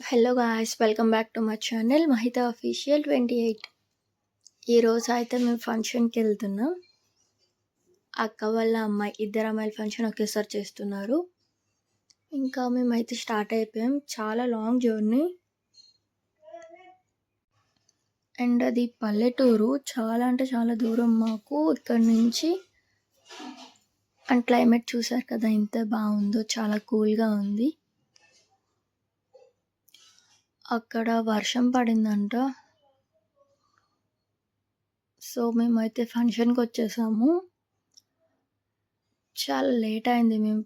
Hello guys welcome back to my channel Mahita official twenty eight ఈరోజు అయితే మేము ఫంక్షన్కి వెళ్తున్నాం. అక్క వాళ్ళ అమ్మాయి ఇద్దరు అమ్మాయిల ఫంక్షన్ ఒకేసారి చేస్తున్నారు. ఇంకా మేమైతే స్టార్ట్ అయిపోయాం. చాలా లాంగ్ జర్నీ అండ్ అది పల్లెటూరు. చాలా అంటే చాలా దూరం మాకు. ఇక్కడ నుంచి అండ్ క్లైమేట్ చూసారు కదా ఎంత బాగుందో చాలా కూల్గా ఉంది. అక్కడ వర్షం పడిందంట. సో మేమైతే ఫంక్షన్కి వచ్చేసాము చాలా లేట్ అయింది మేము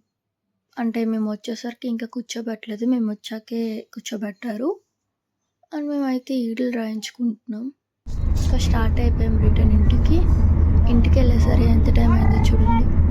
అంటే మేము వచ్చేసరికి ఇంకా కూర్చోబెట్టలేదు. మేము వచ్చాకే కూర్చోబెట్టారు. అండ్ మేమైతే ఈడలు రాయించుకుంటున్నాం. ఇంకా స్టార్ట్ అయిపోయాం రిటర్న్ ఇంటికి. ఇంటికి వెళ్ళేసరి ఎంత టైం అయిందో చూడండి.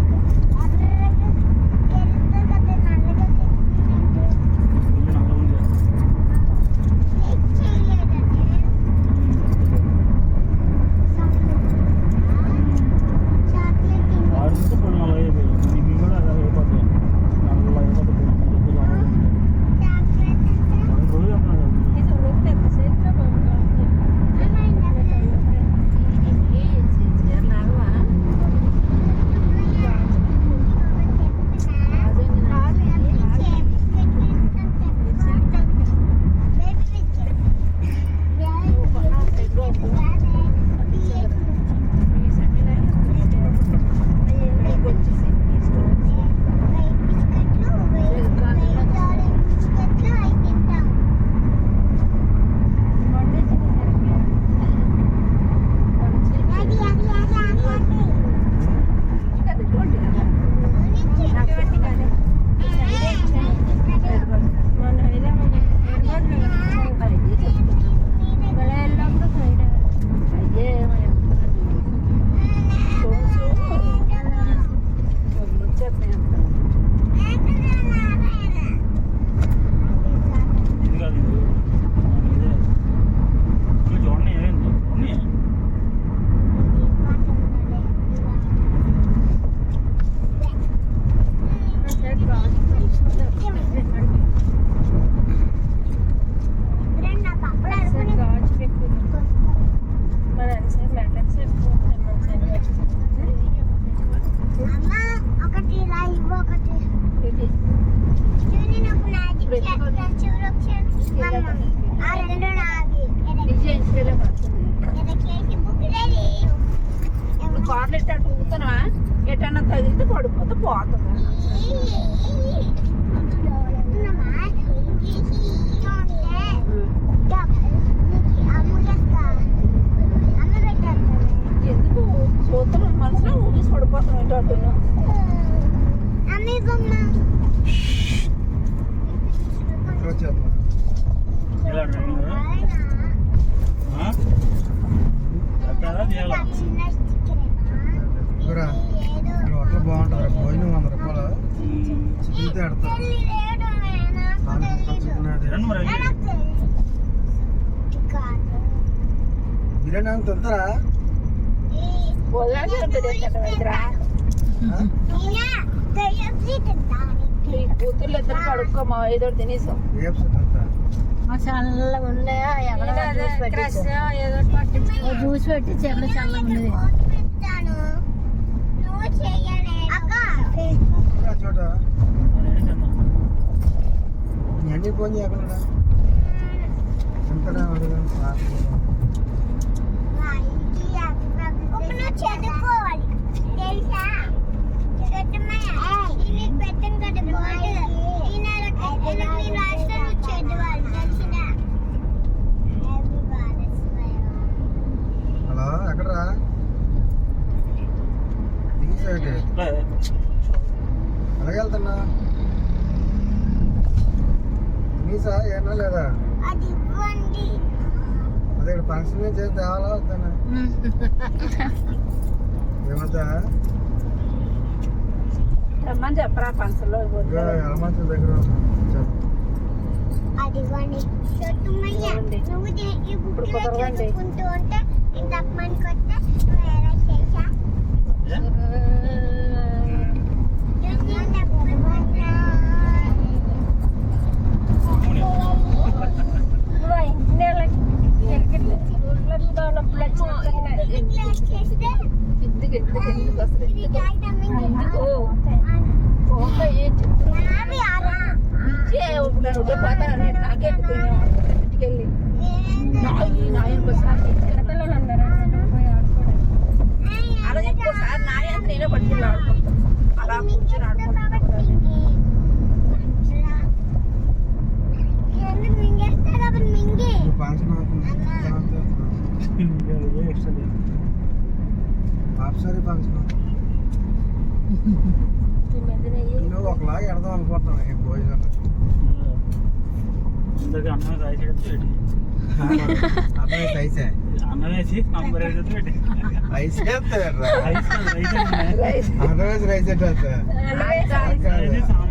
ఊగుతున్నావా ఎటన్నా తగిలితే పడిపోతే పోతుంది. ఎందుకు? చూస్తున్నాం మనసులో ఊగిసి పడిపోతున్నాం ఇటు అటును ఇలా చేయాలా హోటల్ బాగుంటుంది భోజనం వంద రూపాయలు. చికెన్ తేడతారు నాలుగు రూపాయలు చికెన్ అది. రండి మరి బిర్యానీ అంత తింటారా కూతుర్లు ఇద్దరు కడుక్కోమా ఏదో తినేసాం. చల్లగా ఉన్నాయా ఎక్కడ జ్యూస్ పెట్టించి. ఎక్కడ చల్లగా ఉన్నది నువ్వు చేయలేదు అక్క ఇంకా చోట? అన్ని ఫోన్ చేయకుండా నువ్వు చదువుకోవాలి. తెలుసా? నీకు పెట్టాను కదా బోర్డు. ఈ నెల ఎనిమిది రాష్ట్రం నువ్వు చదవాలి వెళ్తున్నా మీసా ఏనా లేదా? అది ఇక్కడ ఫంక్షన్ చేసి తేవాలా వద్దానా ఏమంటా రమ్మని చెప్పరా పంచలో ఇదిగో హనుమంతుడి దగ్గర ఉన్నా. చెప్పు. అది ఇవ్వండి. చొట్టుమయ్య ఇవ్వండి. నువ్వు ఇప్పుడు నువ్వు ఎలా చేసా ఏ? నేను తప్పమన్నా. అవును. చేస్తే ఎందుకు ఎందుకు ఎందుకు అసలు ఇది ఎందుకు కాగితం మింగి ఎందుకు పోక ఏం చెప్తున్నా నావి ఆరా ఇచ్చే ఇప్పుడు నేను ఉంటే పోతాను నేను నాకే ఇంటికి వెళ్ళి నాయి నాయన ఒకసారి చిన్నపిల్లలు అన్నారు అలా చెప్పి ఒకసారి నాయ అని నేనే పట్టుకుని ఆడుకుంటా అలా కూర్చొని ఆడుకుంటా ఎందుకు మింగేస్తే కాబట్టి మింగి ఫంక్షన్ అవుతుంది ఇంకా ఏ ఎక్స్ట్రా లేదు. ఆఫ్సారి ఫంక్షన్ నువ్వు ఒకలాగా ఎడదాం అనుకుంటున్నావు ఈ భోజనం అందరికి అన్నం రైస్ అయితే పెట్టి అబ్బాయి రైసే అన్నం వేసి నంబర్ అయితే పెట్టి రైస్ చేస్తాడు రైస్ కాదు, రైస్ అంటే అదర్వైజ్ రైస్ ఎట్లా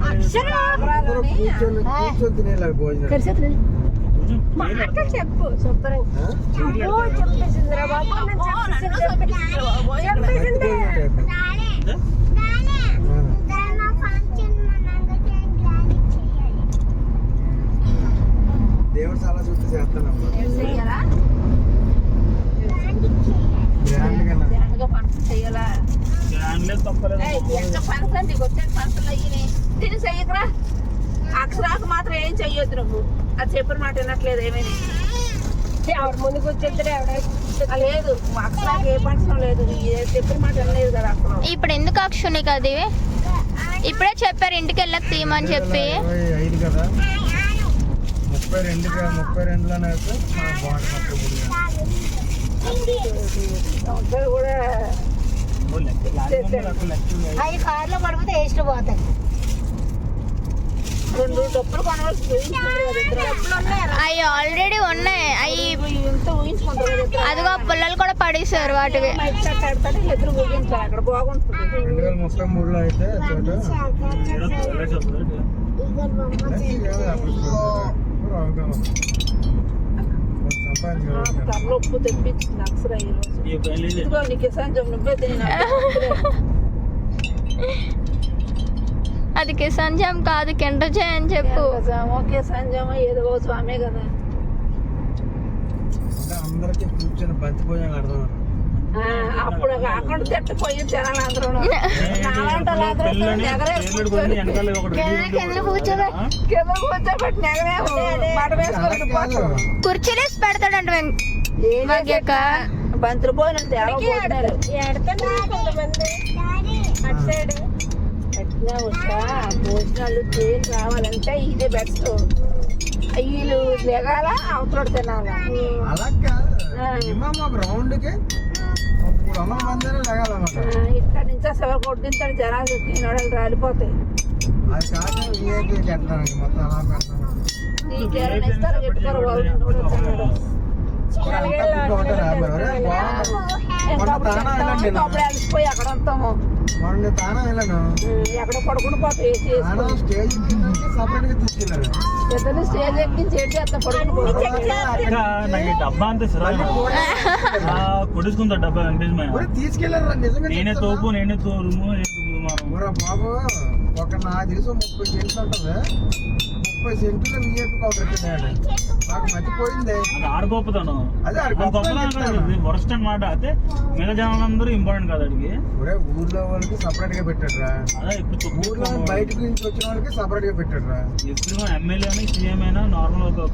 అది సాంబార్ వేసి కూర్చొని కూర్చొని తినేలాగా భోజనం కొంచెం మాట చెప్పు శుభ్రంగా ఆ? చెప్పేసిందిరా బాబు నన్ను చెప్పేసిందిరా బాబు చెప్పేసింది రాలే ఉందా? రాలే ఆ. ధర్మ ఫంక్షన్ మన గ్రాండ్ చేయాలి దేవుడు చాలా చూస్తే చేస్తాను చెయ్యాలా గ్రాండ్ చేయాలి గ్రాండ్గా గ్రాండ్గా ఫంక్షన్ చెయ్యాలా గ్రాండ్ లేదు తప్పలేదు ఏయ్, ఎంత ఫంక్షన్ నీకు వచ్చే ఫంక్షన్ అయ్యి తిని చెయ్యకరా. అక్షరాకు మాత్రం ఏం చెయ్యొద్దు నువ్వు. అది చెప్పిన మాట వినట్లేదు ఏమైనా. ఎవరి ముందుకు వచ్చేద్దరే లేదు. అక్షరాకు ఏ ఫంక్షన్ లేదు. ఏ చెప్పిన మాట వినలేదు కదా అక్కడ ఇప్పుడు ఎందుకు అక్షునికి అది ఇప్పుడే చెప్పారు ఇంటికి వెళ్ళక తీయమని చెప్పి. ఐదు కదా. ముప్పై రెండు ముప్పై రెండులోనే అయితే ఉంది. అవి కార్లో పడిపోతే వేస్ట్ పోతాయి. రెండు ఉన్నాయా అవి ఆల్రెడీ ఉన్నాయి. అవి అదిగో పుల్లలు కూడా పడేసారు ఊహించాలి అక్కడ బాగుంటుంది రెండు వేల ముప్పై మూడులో అయితే తెప్పించింది అక్షర నీకు సంజం నువ్వే తిని అది కిసాన్ జామ్ కాదు కెంటజాయ్ అని చెప్పు. ఓకే సంజమ ఏదో స్వామే కదా. అందరికీ కూర్చొని బంతి భోజనాలు అర్థం అప్పుడు అక్కడ తిట్టపోయి జనాలు అందరూ కింద కూర్చోబెట్టి నెగరేసి బట్ట వేసుకొని పోతాం కుర్చీలేసి పెడతాడంట వెం- ఏం భాగ్యక్క. బంతులు పోయిన తేడా పోతున్నారు. ఎట్లా వస్తా. భోజనాలు ట్రైన్ రావాలంటే ఇదే బెస్ట్. వీళ్ళు దిగాల అవతల తినాలా. రౌండ్కి ఇక్కడ నుంచి అసలు కొట్టించాడు జనాలు తినడాలు రాలిపోతాయి. ఎక్కడ పడుకుని పోతాయి స్టేజ్ పెద్దలు స్టేజ్ ఎక్కించి నాకు ఈ డబ్బా అంతే సరే కొడుచుకుంటా డబ్బా నిజంగా నేనే. తోపు నేనే తోరుము మనం. బాబు ఒక నాకు తెలిసి ముప్పై సెంట్లు ఉంటుంది. ముప్పై సెంట్లు విఐపి కౌంటర్ పెట్టినాడు నాకు మర్చిపోయింది అది ఆడుకోపుతాను అదే. వరస్ట్ అన్నమాట. అయితే మిగతా జనాలందరూ ఇంపార్టెంట్ కాదు అడిగి ఒరే ఊర్లో వాళ్ళకి సపరేట్గా పెట్టాడు రా. అదే ఇప్పుడు ఊర్లో బయటకు నుంచి వచ్చిన వాళ్ళకి సపరేట్గా పెట్టాడు రా. ఎప్పుడు ఎమ్మెల్యే అని సీఎం అయినా నార్మల్ ఒక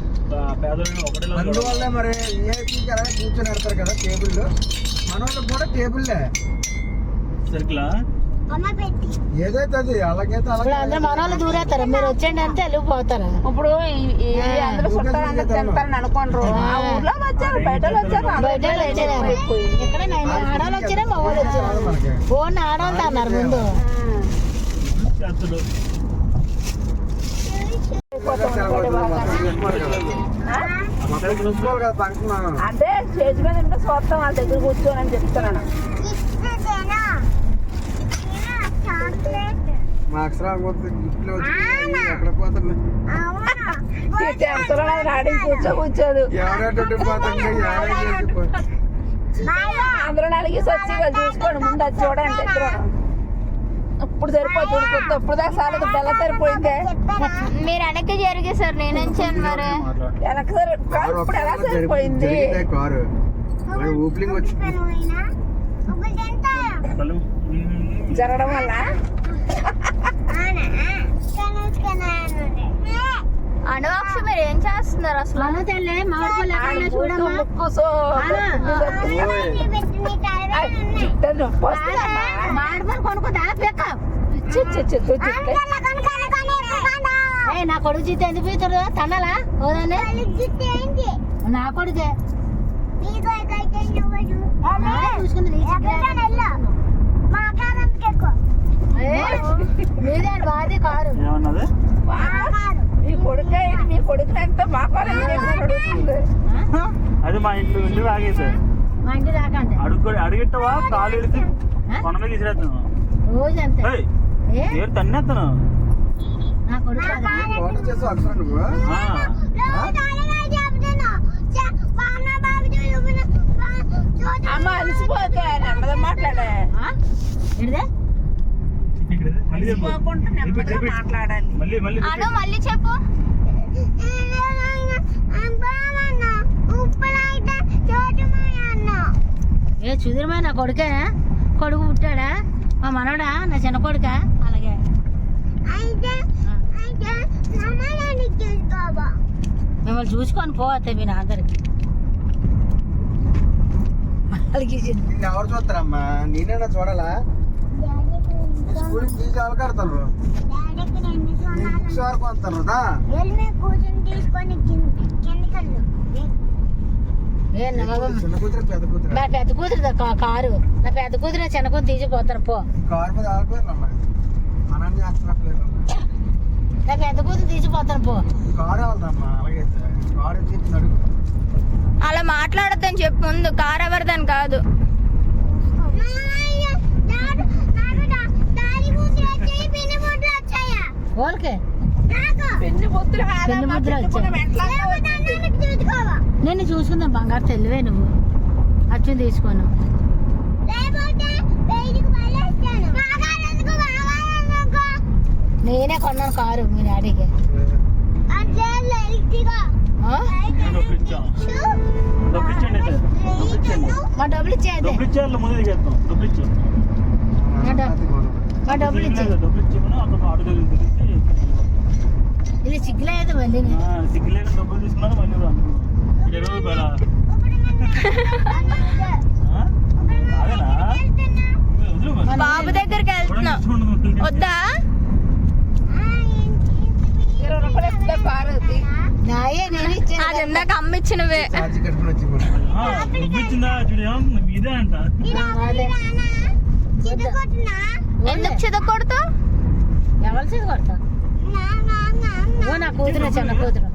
పేదలైన ఒకటే అందువల్ల మరి విఐపి కదా కూర్చొని పెడతారు కదా టేబుల్ మన వాళ్ళకి కూడా టేబుల్లే సర్కిల్ ఏదైతే అది అలాగైతే ఇప్పుడు అలాగే అందరూ మన వాళ్ళు దూరేస్తారు మీరు వచ్చండి అంటే వెళ్ళిపోతారు ఇప్పుడు అందరూ చుట్టాలు తింటారని అనుకోండ్రు ఆ ఊర్లో వచ్చారు వచ్చారు వచ్చారు ఆడవాళ్ళు వచ్చారా మా వాళ్ళు వచ్చారు ఫోన్ ఆడవాళ్ళు అన్నారు ముందు అంటే స్టేజ్ మీద ఉంటే చూస్తాం వాళ్ళ దగ్గర కూర్చోని అని చెప్తున్నాను మా అక్షరాలు పోతే గిఫ్ట్లు వచ్చి ఎక్కడ పోతుంది అవునా? చేస్తారో రాడి కూర్చో కూర్చోదు ఎవరెట్టి పోతుంది అందరూ వచ్చి చూసుకోండి. ముందు అది చూడండి ఇప్పుడు సరిపోతుంది కొత్త ఇప్పుడు దాకా సాలదు బెల్ల సరిపోయిందే. మీరు వెనక్కి జరిగే సార్ నేనేం చేయను మరి? వెనక సరి కాదు, ఇప్పుడు ఎలా సరిపోయింది? కారు. ఊపిలింగ్ జరగడం వల్ల? అనువాక్ష మీరు ఏం చేస్తున్నారు అసలు? అను తల్లి మామిడిపళ్ళు ఎక్కడ ఉన్నాయి చూడమ్మా. కూసో మామిడిపళ్ళు కొనుక్కుందా పెక్క నా కొడుకు జీతం ఎందుకు పీతురు తన్నాలా ఓదానే? నా కొడుకే. చూసుకుంది ఏమన్నది? మీ కొడుకు మీ కొడుకు ఎంత మా అది మా ఇంట్లో ఇంటి రాకండి అడుగు అడిగిట్టవా? కాలు ఎడితే కొన మీద ఏ? ఏరు తన్నేస్తాను అమ్మ అలసిపోతే నెమ్మది మాట్లాడే. అలసిపోకుండా నెమ్మదిగా. మాట్లాడాలి. మళ్ళీ మళ్ళీ అను మళ్ళీ చెప్పు. ఏ సుధీరమా నా కొడుకే? కొడుకు పుట్టాడా? మా మనవడా? నా చిన్న కొడుకా? అలాగే. మిమ్మల్ని చూసుకొని పోతే మీ నాన్నరికి వాళ్ళకి ఎవరు చూస్తారమ్మా? నేనైనా చూడాలా? స్కూల్కి వరకు వస్తాను నా పెద్ద కూతురు. కారు. నా పెద్ద కూతురు నా చిన్న కూతురు తీసిపోతాను పో. కారు మీద నా పెద్ద కూతురు తీసిపోతాను పో. కారు అలాగే కారు అలా మాట్లాడొద్దని చెప్పు ముందు కార్ ఎవరిదని కాదు. ఓకే. నేను చూసుకుందాం బంగారు తెలివే నువ్వు అచ్చు తీసుకోను నేనే కొన్నాను కారు మీ డాడీకి మా డబ్బులు ఇచ్చేది. మా డబ్బులు ఇచ్చే ఇది సిగ్గులేదు మళ్ళీ సిగ్గులేని డబ్బులు తీసుకున్నారు మళ్ళీ. ఇరవై రూపాయల? బాబు దగ్గరికి వెళ్తున్నాం. వద్దా? అది. ఇందాక అమ్మిచ్చినవే ఎందుకు చిదకొడతావు? ఎవరు చేసి కొడతా ఓ నా కూతురు చిన్న కూతురు.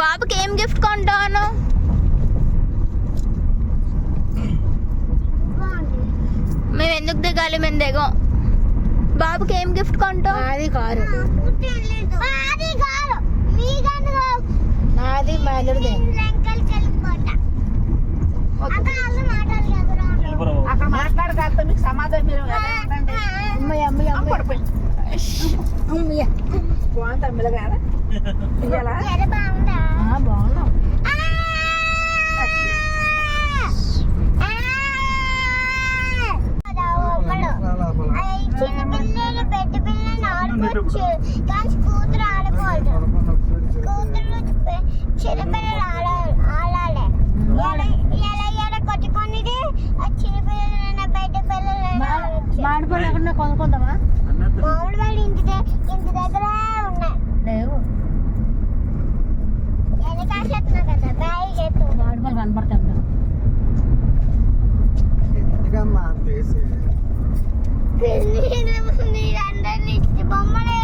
బాబుకి ఏం గిఫ్ట్ కొంటాను? మేము ఎందుకు దిగాలి? మేము దిగం. బాబుకి ఏం గిఫ్ట్ కొంటాం నాది కారు. నాది అక్కడ మీకు మీరు అమ్మ పడిపోయి. అమ్మయ్య. బాగుంది ఇయ్యాలా బాగున్నాం. చిన్న ఆడుకోవచ్చు కానీ కూతురు ఆడుకోవద్దు పడుకున్న ఒకసారి చూడు. కూతురు పె- చిన్న పిల్లలు ఆడాలి ఎలా ఎలా ఎలా కొట్టుకునేది ఆ చిన్న పిల్లలైనా కొనుక్కుందామా మామిడి వాళ్ళు ఇంటి ఇంటి దగ్గర ఉన్నాయి లేవు వెనకాల చెప్తున్నా కదా బ్యాగ్ చెప్తు మామిడిపళ్ళు కనపడతాం ఎందుకమ్మా 頑張れ。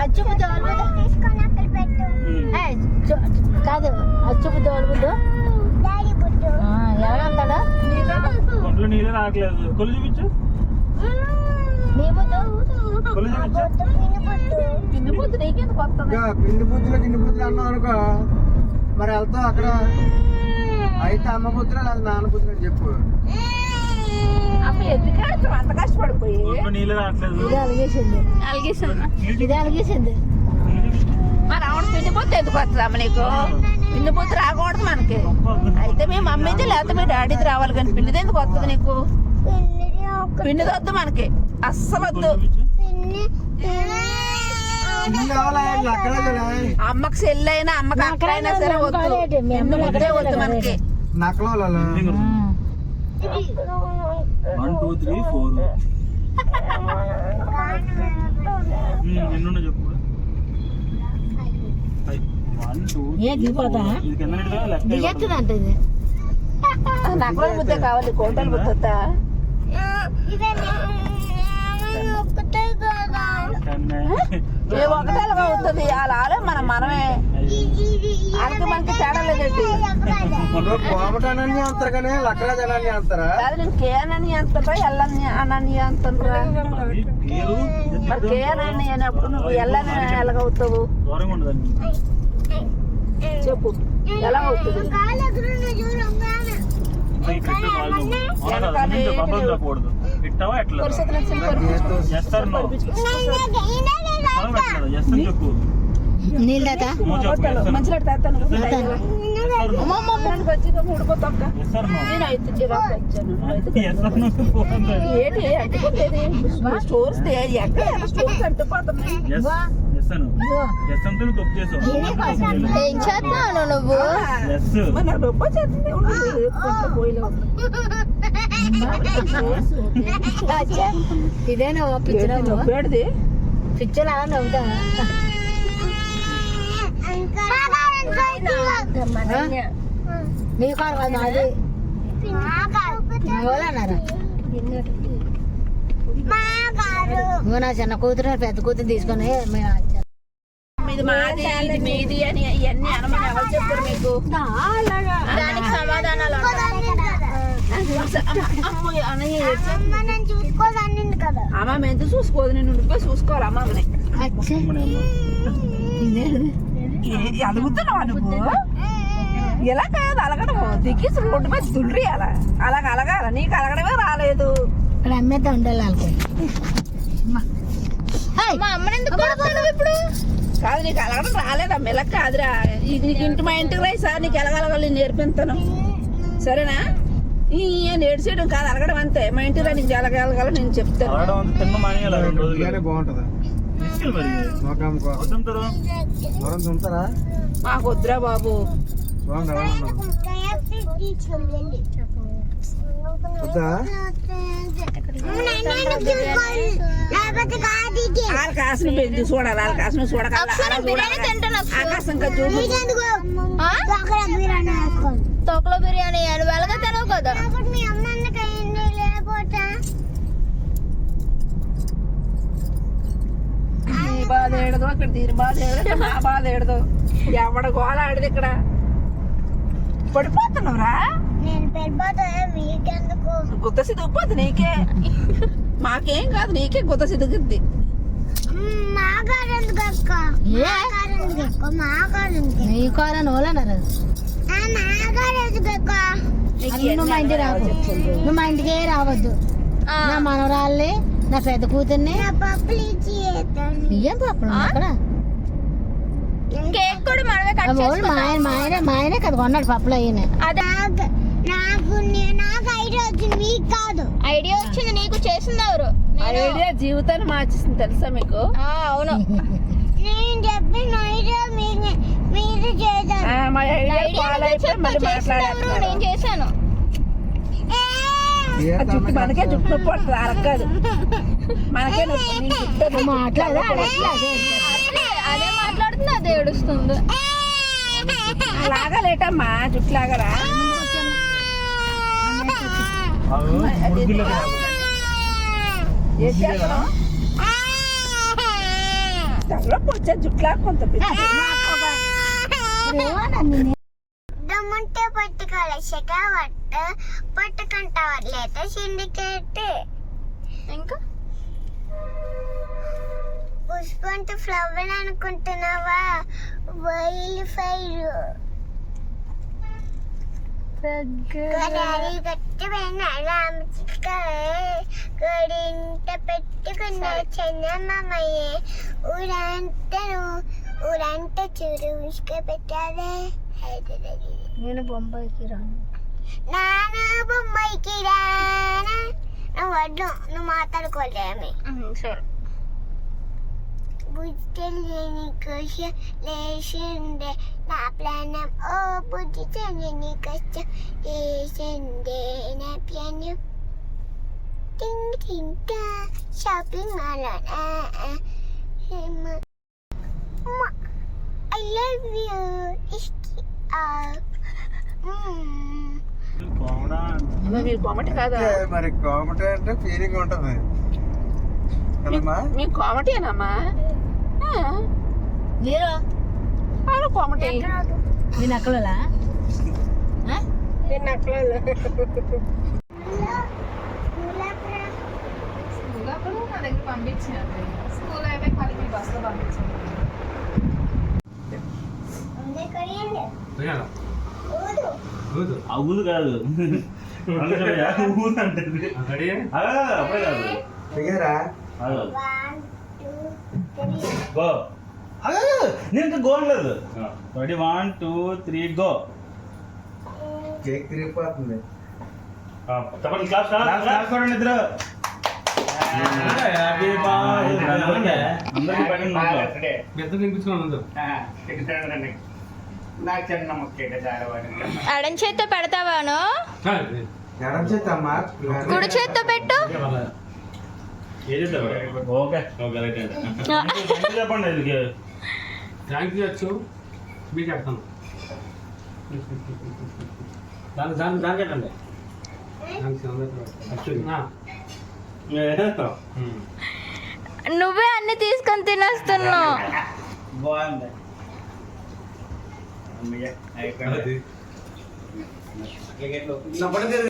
అది తీసుకొని అక్కడ పెట్టు. కాదు బుట్టు ఎలాగంటాడు ఒంట్లో నీళ్ళే రావట్లేదు. కొలు చూపించు. పిండి బుద్ధులు గిన్నె బుద్ధులు అనుకో మరి వెళ్తావు అక్కడ? అయితే అమ్మ బుద్ధులు నాన్న బుద్ధులు అని చెప్పు. ఎందుకు అంత కష్టపడిపోయి. ఒంట్లో నీళ్ళే రావట్లేదు. ఇది అలిగేసింది. ఇది అలిగేసింది. మరి ఆవిడ పిండి బుద్ధి ఎందుకు వస్తుంది అమ్మ నీకు? పిండి బుద్ధి రాకూడదు మనకి. అయితే మీ మమ్మీది లేకపోతే మీ డాడీది రావాలి కానీ పిండిది ఎందుకు వస్తుంది నీకు? పిండిది వద్దు మనకి. అస్సలు వద్దు. అమ్మకి సెల్ అయినా అమ్మకి అక్క అయినా సరే వద్దు. వద్దు మనకి. నక్కలో వన్ టూ త్రీ ఫోర్ ఎన్నున్నా చెప్పు. వన్ టూ ఇది కింద నక్కల బుద్ధే కావాలి కోటల కదా? ఏ ఒకటేలాగా అవుతుంది ఆలే మనం మనమే. వాళ్ళకి మనకి తేడా లేదండి. కోమటానని అంటారు కానీ లక్కల జనాన్ని అంటారా? కాదు నేను కేనని అంటారా ఎల్లని అనని మరి కేనని అనేప్పుడు నువ్వు ఎల్లని ఎలాగవుతావు? చెప్పు ఎలా అవుతుంది చెప్పు. నీళ్ళు తాత నువ్వు మంచిగా తాతాను ఏంటి అంటుకోలేదు స్టోర్స్ ఎక్కడ స్టోర్స్ అంటుపోతున్నాయి ఏం చేస్తున్నావు ఇదేనా పిచ్చర్ అలా నవ్వుతా నీ కారు కాదు నాది. నా చిన్న కూతురు పెద్ద కూతురు తీసుకొని మేము వచ్చాం. ఇది మాది ఇది మీది అని ఇవన్నీ అనమని ఎవరు చెప్పారు మీకు? దానికి సమాధానాలు అమ్మ అమ్మ చూసుకోదు? నేను ఉండిపోయి చూసుకోవాలి అమ్మని. ఇదేంటిది? అలుగుతున్నావా నువ్వు ఎలా కాదు అలగడము దిగ్గేసి రోడ్డు మీద దుండ్రి అలా. అలాగ అలగాల. నీకు అలగడమే రాలేదు. ఇక్కడ అమ్మేద్దాం ఉండాలి వాళ్ళకి. మా అమ్మని ఎందుకు కొడుతున్నావు ఇప్పుడు? కాదు నీకు అలగడం రాలేదా? మెలక్ కాదురా. ఇది నీకు ఇంటి మా ఇంటికి రాయి సార్ నీకు ఎలగలగాలి నేను నేర్పిస్తాను. సరేనా? ఈ నేర్చేయడం కాదు అలగడం అంతే. మా ఇంటికి రా నీకు ఎలగలగాలి నేను చెప్తాను. తీసుకెళ్ళి మరి. వద్దంటారు మాకు వద్దురా బాబు. కాసిన పెంచి చూడాలి. ఆకాశం ఇంకా చూడు. ఆ? తొక్కలో బిర్యానీ అని వెళ్ళగా తినవు కదా మీ అమ్మ అన్నకైంది లేకపోతే నీ బాధ ఏడదో అక్కడ దీని బాధ ఏడదో నా బాధ ఏడదో. ఎవడ గోళ ఆడదు ఇక్కడ. పడిపోతున్నావురా? గుత్త సిద్ధిపోద్ది నీకే. మాకేం కాదు నీకే గుత్త సిద్ధిద్ది నీ నువ్వు మా ఇంటికి రావు నువ్వు మా ఇంటికే రావద్దు. ఆ. నా మనవరాల్ని నా పెద్ద కూతుర్ని? బియ్యం పప్పులు అక్కడ? కేక్ కూడా మనమే కట్ ఊళ్ళు మా ఆయన మా ఆయన మా ఆయనే కదా కొన్నాడు పప్పులు అదే. నాకు నాకు నే- నాకు ఐడియా వచ్చింది మీకు కాదు. ఐడియా వచ్చింది నీకు చేసింది ఎవరు? ఐడియా జీవితాన్ని మార్చేసింది తెలుసా మీకు? ఆ, అవును. నేను చెప్పిన ఐడియా మీరు మీరు చేశారు. మా ఐడియా నేను చేశాను. జుట్టు మనకే జుట్టు నొప్పి పడుతుంది అరకు కాదు మనకే నొప్పి. మాట్లాడదా అదే అదే. మాట్లాడుతుంది అదే ఏడుస్తుంది. లాగలేటమ్మా జుట్టు లాగరా కొంత. దమ్ముంటే పట్టుకోవాలి పట్ట పట్టుకుంటావా లేదా సిండికేట్? ఇంకా? పుష్పంత ఫ్లవర్ అనుకుంటున్నావా? Wild fire. గడింట పెట్టుకున్న చందమామయ్యే ఊరంతను ఊరంతా చూడు ఉసుక పెట్టాలే నేను బొంబాయికి రానా. నువ్వు వడ్లు నువ్వు మాట్లాడుకోలేమి సరే బుద్ధి కోసం లేచిండే నా ప్రాణం ఓ బుద్ధి తెలియని కష్టం లేచిండే నా ప్రాణం టింగ్ టింగ్ shopping mall I love you ఇష్కి కోమడా అమ్మ, మీ కోమటి కాదా? మరి కామెడీ అంటే ఫీలింగ్ ఉంటది. మీ కోమటేనమ్మా మీరు ఆడ కోమటి నేను అక్కడలా నేను అక్కడ నా దగ్గర పంపించినట్టు స్కూల్ అయితే మళ్ళీ మీ బస్సులో పంపించాను ఆ ఊదు కాదు. అప్పుడే కాదు. Three go. నేను ఇంకా గో అనలేదు ready? One two three go. Cake తిరిగిపోతుంది. చెప్పండి క్లాస్ క్లాస్ కొడండి ఇద్దరు. అందరికీ పెట్టండి నోట్లో. నాకు చిన్న ముఖ్య జారవాడి. ఎడం చేత్తో పెడతావాను? ఎడం చేతి అమ్మా? కుడి చేత్తో పెట్టు. ఏది ఇద్దాం? ఓకే. ఓకే రైట్ అండి థాంక్యూ చెప్పండి ఇది థ్యాంక్ యూ వచ్చు మీకు చెప్తాను. దాని దాని దానికి ఏంటండి నువ్వే అన్ని తీసుకొని తినేస్తున్నావు. బాగుంది. అమ్మయ్య అయిపోయింది నా పని